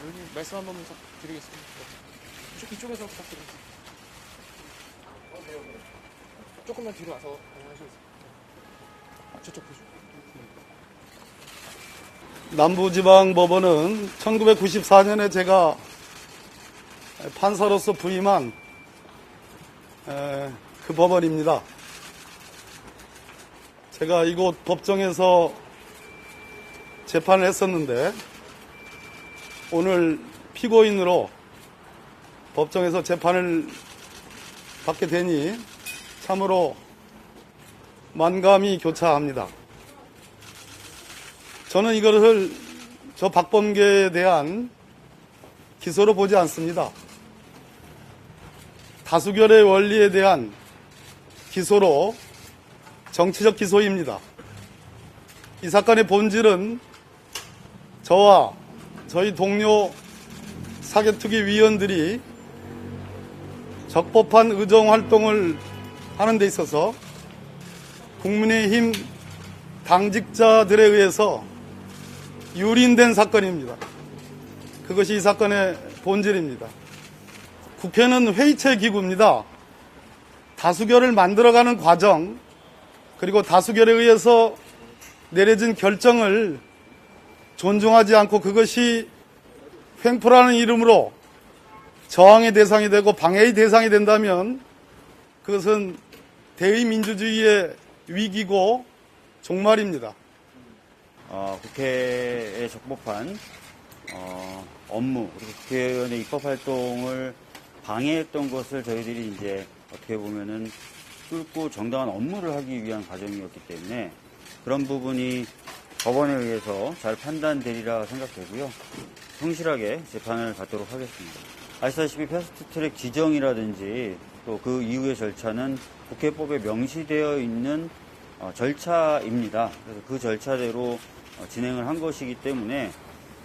의원님 말씀 한 번만 드리겠습니다. 이쪽, 이쪽에서 부탁드립니다. 조금만 뒤로 와서 하시겠습니다. 저쪽 보시고. 남부지방법원은 1994년에 제가 판사로서 부임한 에, 그 법원입니다. 제가 이곳 법정에서 재판을 했었는데 오늘 피고인으로 법정에서 재판을 받게 되니 참으로 만감이 교차합니다. 저는 이것을 저 박범계에 대한 기소로 보지 않습니다. 다수결의 원리에 대한 기소로 정치적 기소입니다. 이 사건의 본질은 저와 저희 동료 사개특위 위원들이 적법한 의정 활동을 하는 데 있어서 국민의힘 당직자들에 의해서 유린된 사건입니다. 그것이 이 사건의 본질입니다. 국회는 회의체 기구입니다. 다수결을 만들어가는 과정, 그리고 다수결에 의해서 내려진 결정을 존중하지 않고 그것이 횡포라는 이름으로 저항의 대상이 되고 방해의 대상이 된다면 그것은 대의민주주의의 위기고 종말입니다. 어, 국회의 적법한 어, 업무 그리고 국회의원의 입법 활동을 방해했던 것을 저희들이 이제 어떻게 보면은 뚫고 정당한 업무를 하기 위한 과정이었기 때문에 그런 부분이 법원에 의해서 잘 판단되리라 생각되고요. 성실하게 재판을 갖도록 하겠습니다. 아시다시피 패스트트랙 지정이라든지 또 그 이후의 절차는 국회법에 명시되어 있는 어, 절차입니다. 그래서 그 절차대로 어, 진행을 한 것이기 때문에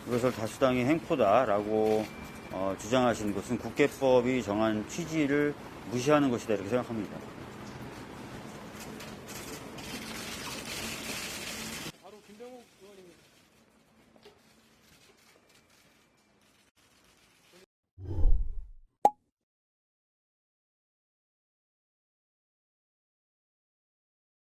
이것을 다수당의 행포다라고 어, 주장하시는 것은 국회법이 정한 취지를 무시하는 것이다 이렇게 생각합니다.